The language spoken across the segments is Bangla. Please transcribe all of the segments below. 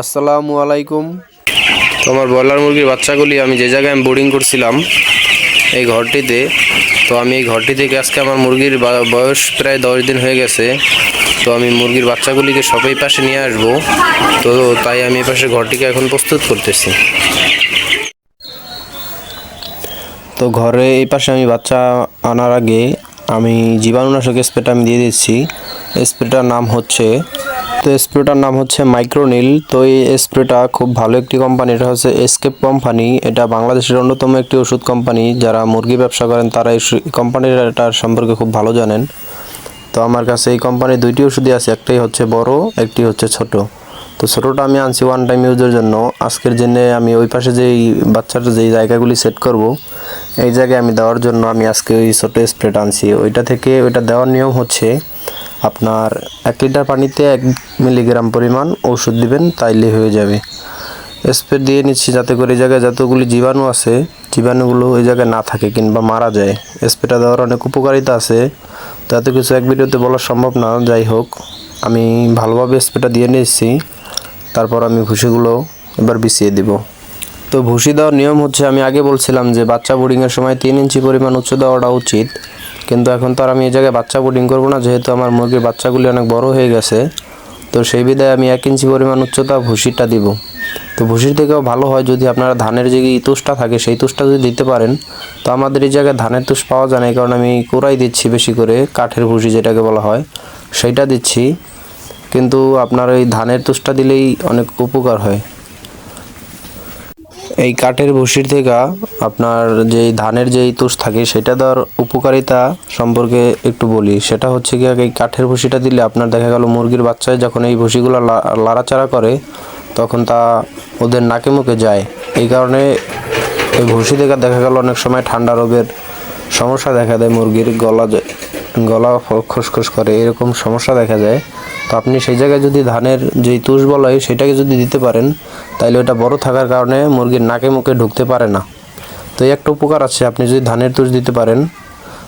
আসসালামু আলাইকুম। তোমার ব্রয়লার মুরগির বাচ্চাগুলি আমি যে জায়গায় আমি বোর্ডিং করছিলাম এই ঘরটিতে তো আমি এই ঘরটি থেকে আজকে আমার মুরগির বয়স প্রায় দশ দিন হয়ে গেছে তো আমি মুরগির বাচ্চাগুলিকে সবাই পাশে নিয়ে আসব তো তাই আমি এই পাশে ঘরটিকে এখন প্রস্তুত করতেছি। তো ঘরে এই পাশে আমি বাচ্চা আনার আগে আমি জীবাণুনাশক স্প্রেটা আমি দিয়ে দিচ্ছি। স্প্রেটার নাম হচ্ছে তো স্প্রেটার নাম হচ্ছে মাইক্রোনিল। তো এই স্প্রেটা খুব ভালো একটি কোম্পানি এটা হচ্ছে এসকেপ কোম্পানি এটা বাংলাদেশের অন্যতম একটি ওষুধ কোম্পানি যারা মুরগি ব্যবসা করেন, তারা এই কোম্পানির এটার সম্পর্কে খুব ভালো জানেন। তো আমার কাছে এই কোম্পানির দুইটি ওষুধই আছে। একটাই হচ্ছে বড়, একটি হচ্ছে ছোট। তো ছোটোটা আমি আনছি ওয়ান টাইম ইউজের জন্য। আজকের জন্য আমি ওই পাশে যেই বাচ্চাটা, যেই জায়গাগুলি সেট করব, এই জায়গায় আমি দেওয়ার জন্য আমি আজকে ওই ছোটো স্প্রেটা আনছি। ওইটা থেকে ওইটা দেওয়ার নিয়ম হচ্ছে আপনার এক লিটার পানিতে এক মিলিগ্রাম পরিমাণ ওষুধ দিবেন, তাইলে হয়ে যাবে। স্প্রে দিয়ে নিচ্ছি যাতে করে এই জায়গায় যতগুলি জীবাণু আছে, জীবাণুগুলো ওই জায়গায় না থাকে কিংবা মারা যায়। স্প্রেটা দেওয়ার অনেক উপকারিতা আছে। তো এত কিছু এক ভিডিওতে বলা সম্ভব না, যাই হোক, আমি ভালোভাবে স্প্রেটা দিয়ে নিয়েছি। তারপর আমি ভুসিগুলো এবার বিছিয়ে দিব। তো ভুসি দেওয়ার নিয়ম হচ্ছে, আমি আগে বলছিলাম যে বাচ্চা বোর্ডিংয়ের সময় তিন ইঞ্চি পরিমাণ উচ্চ দেওয়াটা উচিত। কিন্তু এখন তো আর আমি এই জায়গায় বাচ্চা বোর্ডিং করব না, যেহেতু আমার মুরগির বাচ্চাগুলি অনেক বড় হয়ে গেছে, তো সেই বিধায় আমি এক ইঞ্চি পরিমাণ উচ্চতা ভুসিটা দিব। তো ভুসির থেকেও ভালো হয় যদি আপনারা ধানের যে তুষটা থাকে, সেই তুষটা যদি দিতে পারেন, তো আমাদের এই জায়গায় ধানের তুষ পাওয়া যায় না কারণে আমি কোরাই দিচ্ছি বেশি করে, কাঠের ভুসি যেটাকে বলা হয়, সেইটা দিচ্ছি। কিন্তু আপনার ওই ধানের তুষটা দিলেই অনেক উপকার হয়। এই কাঠের ভুসির থেকে আপনার যেই ধানের যেই তুষ থাকে, সেটা দেওয়ার উপকারিতা সম্পর্কে একটু বলি। সেটা হচ্ছে কি এই কাঠের ভুসিটা দিলে আপনার দেখা গেল মুরগির বাচ্চায় যখন এই ভুসিগুলো লাড়াচাড়া করে, তখন তা ওদের নাকে মুখে যায়। এই কারণে এই ভুসি থেকে দেখা গেল অনেক সময় ঠান্ডা রোগের সমস্যা দেখা দেয়, মুরগির গলা গলা খুসখুস করে, এরকম সমস্যা দেখা যায়। তো আপনি সেই জায়গায় যদি ধানের যেই তুষ বলা হয়, সেটাকে যদি দিতে পারেন তাহলে ওটা বড় থাকার কারণে মুরগির নাকে মুখে ঢুকতে পারে না। তো এই একটা উপকার আছে, আপনি যদি ধানের তুষ দিতে পারেন,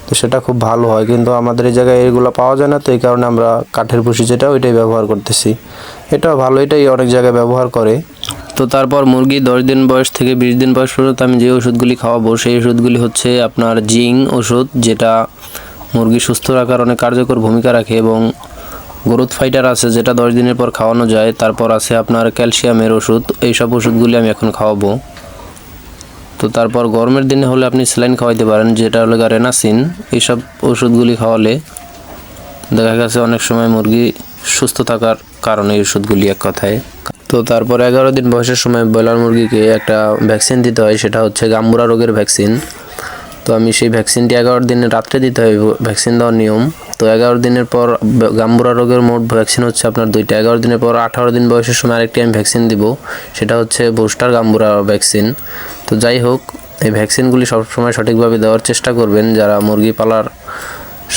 তো সেটা খুব ভালো হয়। কিন্তু আমাদের এই জায়গায় এগুলো পাওয়া যায় না, তো এই কারণে আমরা কাঠের ভুসি যেটা, ওইটাই ব্যবহার করতেছি। এটাও ভালো, এটাই অনেক জায়গায় ব্যবহার করে। তো তারপর মুরগি দশ দিন বয়স থেকে বিশ দিন বয়স পর্যন্ত আমি যে ওষুধগুলি খাওয়াবো, সেই ওষুধগুলি হচ্ছে আপনার জিং ওষুধ, যেটা মুরগি সুস্থ রাখার অনেক কার্যকর ভূমিকা রাখে এবং গ্রোথ ফাইটার আছে, যেটা দশ দিনের পর খাওয়ানো যায়। তারপর আছে আপনার ক্যালসিয়ামের ওষুধ। এইসব ওষুধগুলি আমি এখন খাওয়াবো। তো তারপর গরমের দিনে হলে আপনি স্যালাইন খাওয়াইতে পারেন, যেটা হলো রেনাসিন এইসব ওষুধগুলি খাওয়ালে দেখা গেছে অনেক সময় মুরগি সুস্থ থাকার কারণে এই ওষুধগুলি এক কথায়। তো তারপর এগারো দিন বয়সের সময় ব্রয়লার মুরগিকে একটা ভ্যাকসিন দিতে হয়, সেটা হচ্ছে গাম্বুরা রোগের ভ্যাকসিন তো আমি সেই ভ্যাকসিনটি এগারো দিনে রাত্রে দিতে হয় ভ্যাকসিন দেওয়ার নিয়ম। তো এগারো দিনের পর গাম্বুরা রোগের মোট ভ্যাকসিন হচ্ছে আপনার দুইটা। এগারো দিনের পর আঠারো দিন বয়সের সময় আরেকটি আমি ভ্যাকসিন দিব, সেটা হচ্ছে বুস্টার গাম্বুরা ভ্যাকসিন। তো যাই হোক, এই ভ্যাকসিনগুলি সবসময় সঠিকভাবে দেওয়ার চেষ্টা করবেন। যারা মুরগি পালার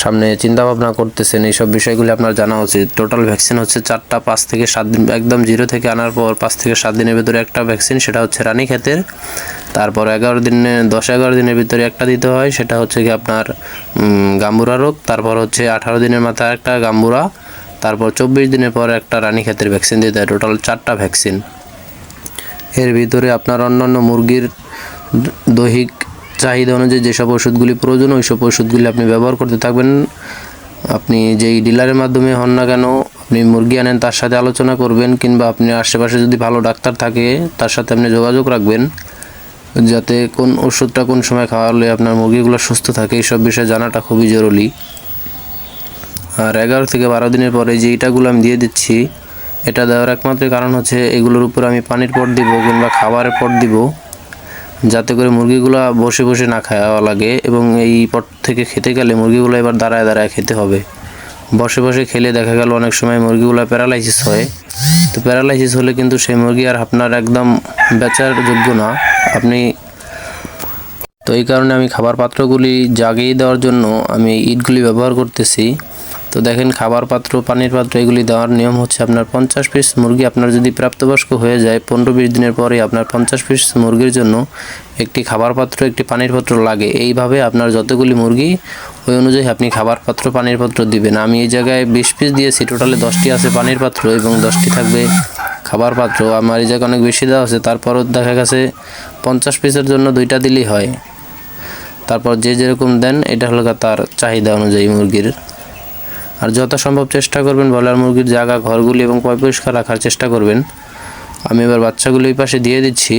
সামনে চিন্তা ভাবনা করতেছেন, এইসব বিষয়গুলি আপনার জানা উচিত। টোটাল ভ্যাকসিন হচ্ছে চারটা, পাঁচ থেকে সাত দিন, একদম জিরো থেকে আনার পর পাঁচ থেকে সাত দিনের ভেতরে একটা ভ্যাকসিন, সেটা হচ্ছে রানী ক্ষেতের তারপর এগারো দিনে, দশ এগারো দিনের ভিতরে একটা দিতে হয়, সেটা হচ্ছে কি আপনার গাম্বুরা রোগ, তারপর হচ্ছে আঠারো দিনের মাথায় একটা গাম্বুরা, তারপর চব্বিশ দিনের পর একটা রানী ক্ষেতের ভ্যাকসিন দিতে হয় টোটাল চারটা ভ্যাকসিন এর ভিতরে আপনার অন্যান্য মুরগির দৈহিক চাহিদা অনুযায়ী যেসব ওষুধগুলি প্রয়োজন ওই সব ওষুধগুলি আপনি ব্যবহার করতে থাকবেন। আপনি যেই ডিলারের মাধ্যমে হন না কেন, আপনি মুরগি আনেন, তার সাথে আলোচনা করবেন, কিংবা আপনি আশেপাশে যদি ভালো ডাক্তার থাকে, তার সাথে আপনি যোগাযোগ রাখবেন। যাতে কোন ওষুধটা কোন সময় খাওয়ালে আপনার মুরগিগুলো সুস্থ থাকে, এইসব বিষয়ে জানাটা খুবই জরুরি। আর এগারো থেকে বারো দিনের পরে যে ইটাগুলো আমি দিয়ে দিচ্ছি, এটা দেওয়ার একমাত্র কারণ হচ্ছে এগুলোর উপর আমি পানির পট দিব কিংবা খাবারের পট দিব, যাতে করে মুরগিগুলো বসে বসে না খাওয়া লাগে এবং এই পট থেকে খেতে গেলে মুরগিগুলো এবার দাঁড়ায় দাঁড়ায় খেতে হবে। বসে বসে খেলে দেখা গেল অনেক সময় মুরগিগুলো প্যারালাইসিস হয়। তো প্যারালাইসিস হলে কিন্তু সেই মুরগি আর আপনার একদম বেচার যোগ্য না। আপনি তো এই কারণে আমি খাবার পাত্রগুলি জাগিয়ে দেওয়ার জন্য আমি ইটগুলি ব্যবহার করতেছি। তো দেখেন খাবার পাত্র পানির পাত্র এগুলি দেওয়ার নিয়ম হচ্ছে আপনার পঞ্চাশ পিস মুরগি আপনার যদি প্রাপ্তবয়স্ক হয়ে যায়, পনেরো বিশ দিনের পরে আপনার পঞ্চাশ পিস মুরগির জন্য একটি খাবার পাত্র একটি পানির পাত্র লাগে। এইভাবে আপনার যতগুলি মুরগি, ওই অনুযায়ী আপনি খাবার পাত্র পানির পাত্র দিবেন। আমি এই জায়গায় বিশ পিস দিয়েছি, টোটালে দশটি আছে পানির পাত্র এবং দশটি থাকবে খাবার পাত্র আমার জায়গায় অনেক বেশি দেওয়া আছে তারপরও দেখা গেছে পঞ্চাশ পিসের জন্য দুইটা দিলেই হয়। তারপর যে যেরকম দেন, এটা হলো তার চাহিদা অনুযায়ী মুরগির। আর যত সম্ভব চেষ্টা করবেন ব্রয়লার মুরগির জায়গা, ঘরগুলি এবং পয় পরিষ্কার রাখার চেষ্টা করবেন। আমি এবার বাচ্চাগুলো পাশে দিয়ে দিচ্ছি।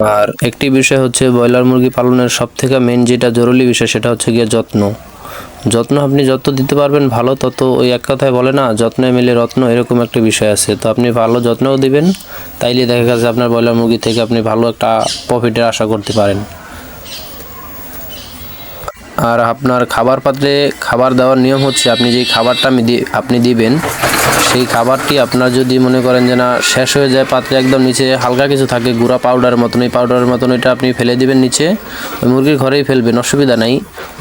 আর একটি বিষয় হচ্ছে ব্রয়লার মুরগি পালনের সব থেকে মেন যেটা জরুরি বিষয়, সেটা হচ্ছে গিয়ে যত্ন। যত্ন আপনি যত দিতে পারবেন ভালো, তত ওই এক কথায় বলে না, যত্নে মিলে রত্ন এরকম একটা বিষয় আছে। তো আপনি ভালো যত্নও দিবেন, তাইলে দেখা গেছে আপনার ব্রয়লার মুরগি থেকে আপনি ভালো একটা প্রফিটের আশা করতে পারেন। আর আপনার খাবার পাত্রে খাবার দেওয়ার নিয়ম হচ্ছে আপনি যেই খাবারটা আমি আপনি দিবেন, সেই খাবারটি আপনার যদি মনে করেন যে না শেষ হয়ে যায় পাত্রে একদম নিচে হালকা কিছু থাকে, গুঁড়া পাউডার মতন, এই পাউডারের মতন এটা আপনি ফেলে দিবেন নিচে, ওই মুরগির ঘরেই ফেলবেন, অসুবিধা নাই।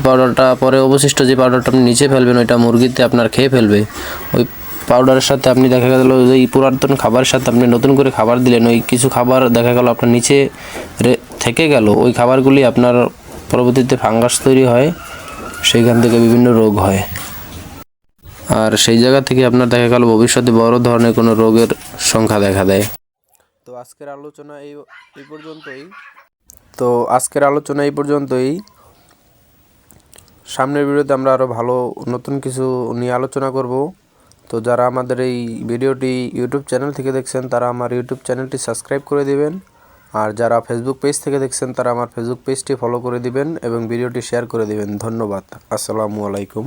পাউডারটা পরে অবশিষ্ট যে পাউডারটা আপনি নিচে ফেলবেন, ওইটা মুরগিতে আপনার খেয়ে ফেলবে। ওই পাউডারের সাথে আপনি দেখা গেল এই পুরাতন খাবারের সাথে আপনি নতুন করে খাবার দিলেন, ওই কিছু খাবার দেখা গেল আপনার নিচে থেকে গেল, ওই খাবারগুলি আপনার পরবর্তীতে ফাঙ্গাস তৈরি হয়, সেইখান থেকে বিভিন্ন রোগ হয়। আর সেই জায়গা থেকে আপনার দেখা গেল ভবিষ্যতে বড় ধরনের কোনো রোগের সংখ্যা দেখা দেয়। তো আজকের আলোচনা এই এই পর্যন্তই। তো আজকের আলোচনা এই পর্যন্তই। সামনের ভিডিওতে আমরা আরও ভালো, নতুন কিছু নিয়ে আলোচনা করব। তো যারা আমাদের এই ভিডিওটি ইউটিউব চ্যানেল থেকে দেখছেন, তারা আমার ইউটিউব চ্যানেলটি সাবস্ক্রাইব করে দিবেন। আর যারা ফেসবুক পেজ থেকে দেখছেন, তারা আমার ফেসবুক পেজটি ফলো করে দিবেন এবং ভিডিওটি শেয়ার করে দিবেন। ধন্যবাদ। আসসালামু আলাইকুম।